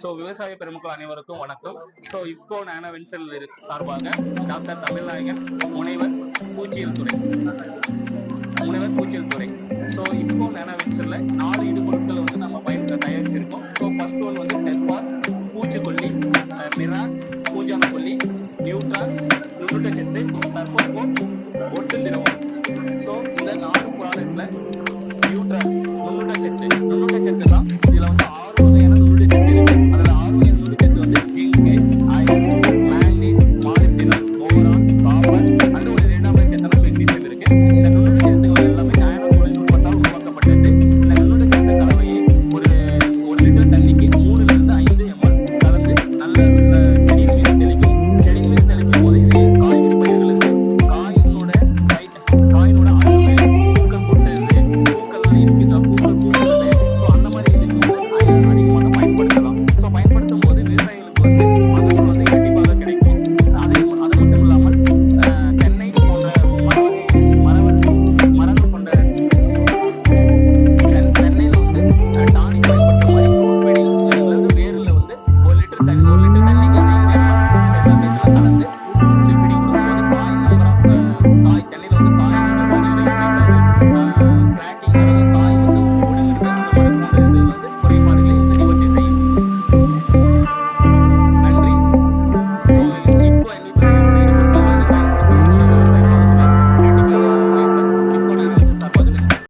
So விவசாய பெருமக்கள் அனைவருக்கும் வணக்கம். ஸோ இப்போ நானா வென்சல் சார்பாக டாக்டர் தமிழ்நாயகன் முனைவர் பூச்சியல் துறை. முனைவர் பூச்சியல் துறை. ஸோ இப்போ நானா வென்சலில் நாலு இடுபொருட்களை வந்து நம்ம பயன் தயாரிச்சிருக்கோம். ஸோ ஃபர்ஸ்ட் ஒன் வந்து டெல்பாஸ் பூச்சிக்கொல்லி மிரா பூஜான கொல்லி நியூட்ராஸ் நுண்ணுட்டச்சத்து சர்போகோட் ஒட்டு திரவம் ஸோ இந்த நாலு ப்ராடக்ட்ல நியூட்ராஸ் நுண்ணுட்டச்சத்து நுண்ணுட்டச்சத்துலாம் இதில் வந்து ஆறு